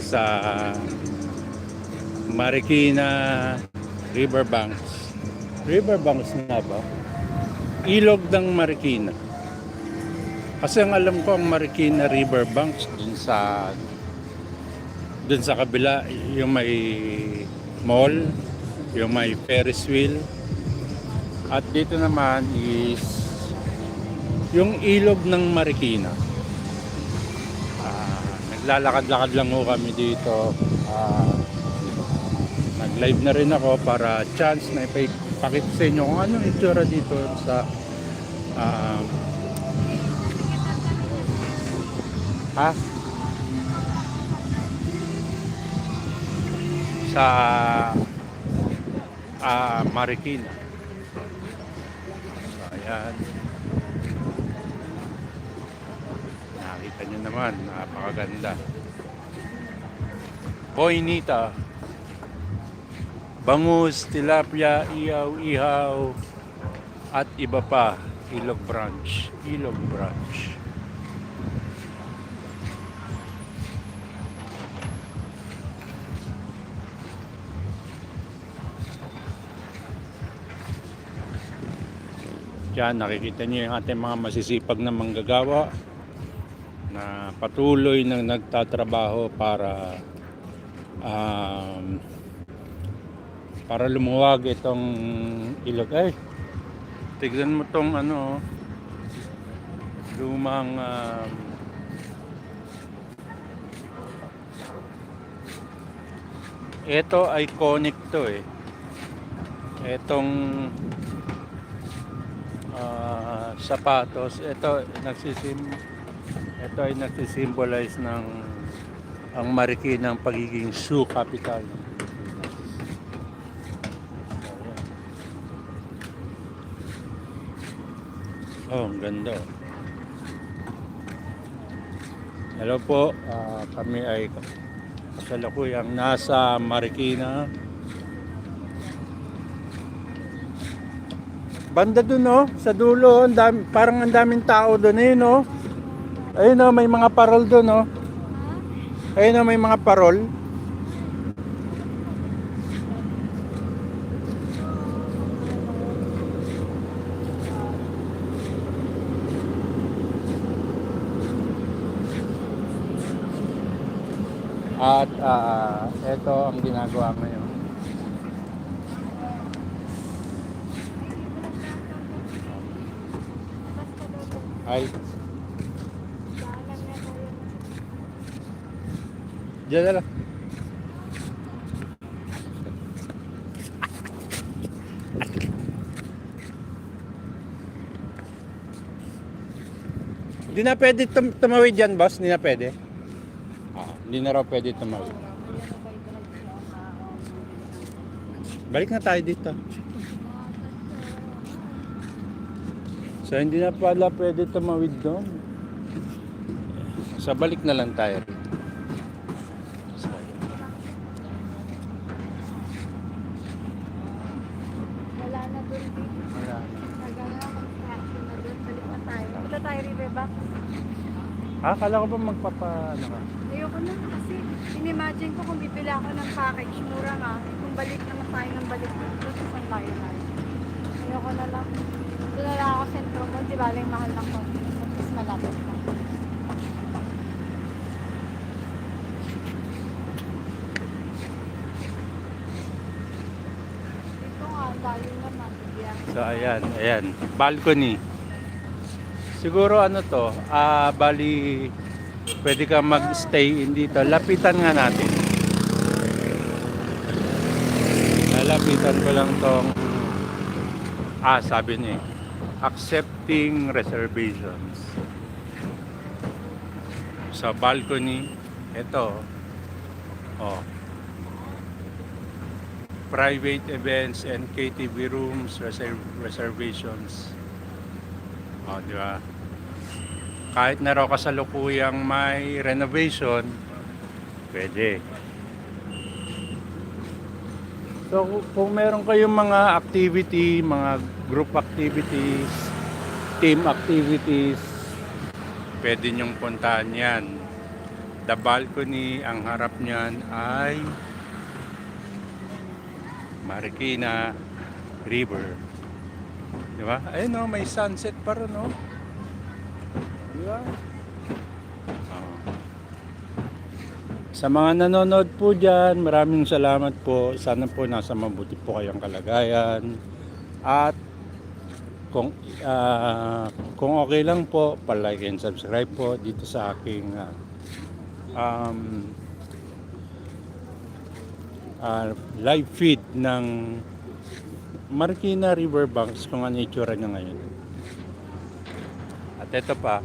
sa Marikina Riverbanks. Riverbanks nga ba? Ilog ng Marikina. Kasi ang alam ko ang Marikina Riverbanks dun sa dun sa kabila yung may mall, yung may Ferris wheel. At dito naman is yung ilog ng Marikina. Naglalakad-lakad lang ho kami dito. Ah, nag-live na rin ako para chance na ipakita sa inyo kung ano yung itsura dito sa ah, ha? sa ah, Marikina. So, ayan. Nyo naman, napakaganda. Boynita. Bangus, tilapia, ihaw, ihaw, at iba pa. Ilog branch. Ilog branch. Diyan, nakikita niyo yung ating mga masisipag na manggagawa na patuloy nang nagtatrabaho para um, para lumuwag itong ilog. Ay, tignan mo tong ano, lumang um, ito iconic to eh. Etong ah, sapatos. Ito nagsisim ito ay nagsisimbolize ng ang Marikina ng pagiging shoe capital. Oh, ang ganda. oh. Hello po, ah, kami ay kasalukuyang nasa Marikina. Banda dun no, sa dulo, ang dami, parang ang daming tao doon eh no. Ayun no, may mga parol doon no. Ayun no, may mga parol. At ah, ito ang ginagawa ngayon. Ay, Diyan na lang. Hindi na pwede tum- tumawid yan, boss. Hindi na pwede. Ah, hindi na raw pwede tumawid. Balik na tayo dito. So, hindi na pala pwede tumawid doon. Sa balik na lang tayo. So, Wala na doon dito. wala na. Nagana construction na doon. Balik na tayo. Punta tayo riverbank. Ah, kala ko ba magpapa... Ano ka? Ayoko na kasi inimagine ko kung bibili ako ng package, mura nga. Kung balik naman tayo ng balik dito, sa saan tayo na. Ayoko na lang. Doon na lang ako sentro mo, di ba lang mahal ng konti. Tapos malapit na. So, ayan, ayan. Balcony. Siguro ano to, ah, bali, pwede ka mag-stay in dito. Lapitan nga natin. Lalapitan ko lang tong, ah, sabi niya, eh, accepting reservations. Sa balcony, ito, oh, private events and KTV rooms, reserv- reservations. O, di ba? Kahit na raw kasalukuyang may renovation, pwede. So, ku- kung meron kayong mga activity, mga group activities, team activities, pwede nyong puntahan yan. the balcony, ang harap niyan ay Marikina River. Di ba? Ayun no, may sunset pa rin no. Oo. Sa mga nanonood po dyan, maraming salamat po. Sana po nasa mabuti po kayong kalagayan. At kung ah, kung okay lang po, pa-like and subscribe po dito sa aking ah, um, ah, live feed ng Marikina Riverbanks kung ano itsura niya ngayon. At ito pa,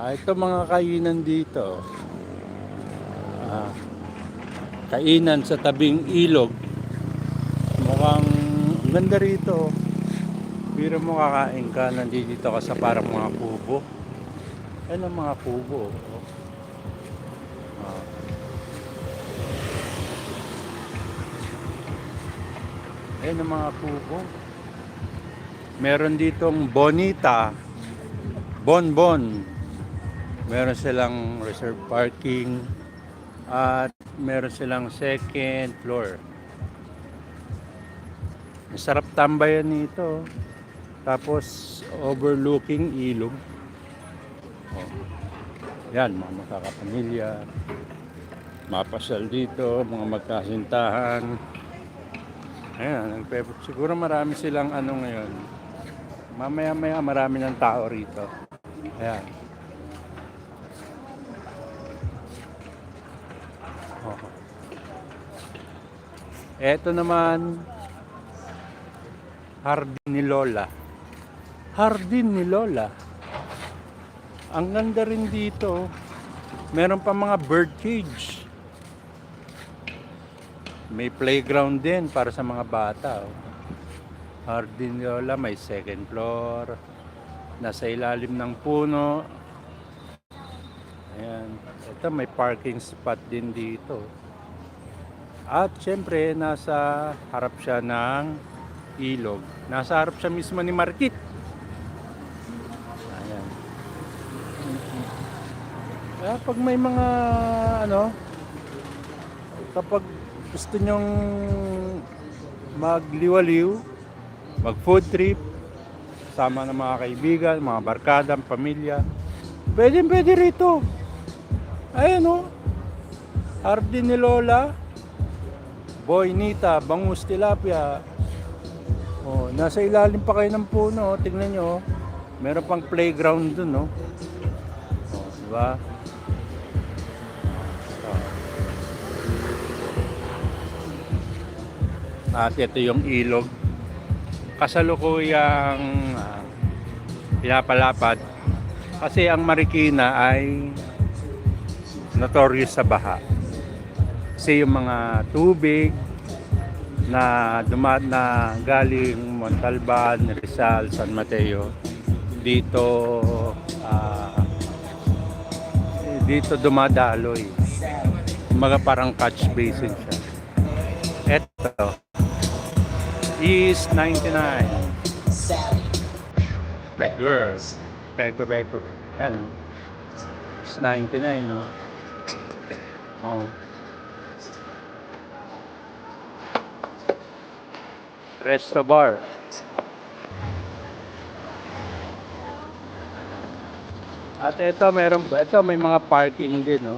ah, ito mga kainan dito. Ah, kainan sa tabing ilog. Mukhang ang ganda rito. Biro mo kakain ka, nandito ka sa parang mga kubo. Ano mga kubo? oh. Ah. Ayan ang mga kubo. Meron ditong Bonita, Bonbon. Meron silang reserve parking at meron silang second floor. Masarap tambayan nito. Tapos overlooking ilog. Oh. Yan, mga magkakapamilya. Mapasal dito, mga magkasintahan. Ayan, siguro marami silang ano ngayon. Mamaya-maya marami ng tao rito. Ayan. Oh. Eto naman, Hardin ni Lola. Hardin ni Lola. Ang ganda rin dito. Meron pa mga bird cage. May playground din para sa mga bata. oh. Hardin ni Lola may second floor. Nasa ilalim ng puno. Ayan. Ito may parking spot din dito. At syempre, nasa harap siya ng ilog. Nasa harap siya mismo ni Markit. Ayan. Kaya pag may mga ano, kapag gusto nyong magliwaliw, mag food trip, sama ng mga kaibigan, mga barkada, pamilya, pwede pwede rito. Ayan o. Hardin ni Lola, Boy Nita, Bangus Tilapia, Oh, nasa ilalim pa kayo ng puno, oh. tingnan nyo. oh. Meron pang playground dun, no? Oh, di ba? Oh. At ito yung ilog. Kasalukuyang ah, pinapalapad. Kasi ang Marikina ay notorious sa baha. Kasi yung mga tubig, na dumat na galing Montalban, Rizal, San Mateo dito ah, dito dumadaloy. Mga parang catch basin siya. Eto. Is 99 girls peko yan. Is 99 no oh Resto Bar. At ito meron ito may mga parking din, no.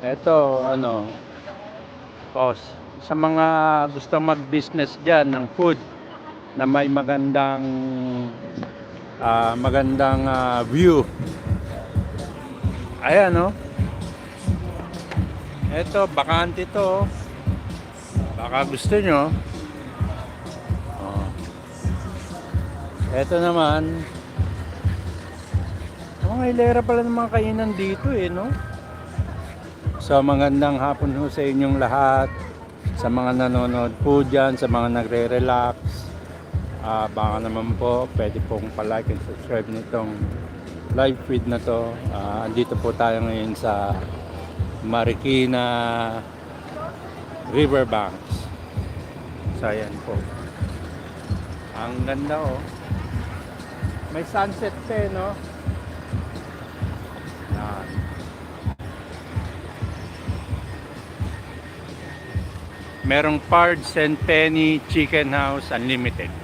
Ito ano cost sa mga gusto mag-business diyan ng food na may magandang ah, magandang ah, view. Ayan, no. Ito, bakante to. oh. Baka gusto nyo. Oh. Ito naman. Oh, may lera pala ng mga kainan dito eh, no? So, magandang hapon ho sa inyong lahat. Sa mga nanonood po dyan, sa mga nagre-relax. Ah, baka naman po, pwede pong palike and subscribe nitong live feed na to. Ah, andito po tayo ngayon sa Marikina Riverbanks. So, ayan po. Ang ganda oh. May sunset pa eh, no? Yan. Merong Pards and Penny Chicken House Unlimited.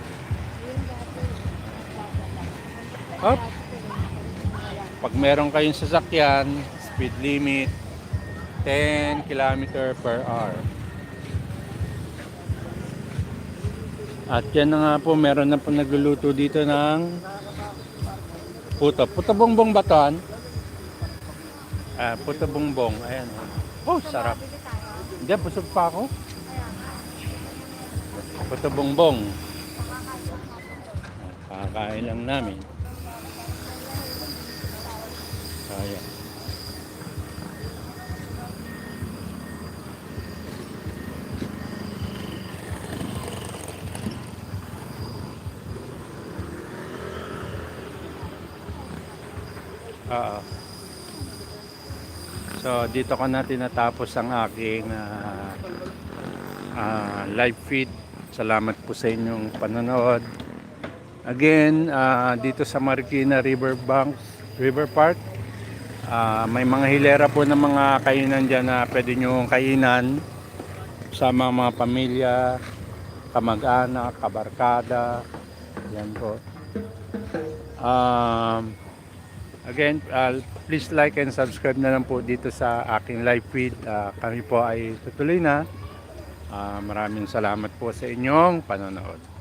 Pag meron kayong sasakyan, speed limit 10 km per hour. At yan na nga po, meron na po nagluluto dito ng puto. Puto bongbong baton. Ah, puto bongbong. Ayan. Oh, sarap. Hindi, busog pa ako. Puto bongbong. Kakain lang namin. Ayan. Oo. So, dito ko na tinatapos ang aking ah, ah, live feed. Salamat po sa inyong panonood. Again, ah, dito sa Marikina River Banks, River Park, ah, may mga hilera po ng mga kainan dyan na pwede nyo kainan sama mga pamilya, kamag-anak, kabarkada. Yan po. Um, Again, uh, please like and subscribe na lang po dito sa aking live feed. Uh, kami po ay tutuloy na. Uh, maraming salamat po sa inyong panonood.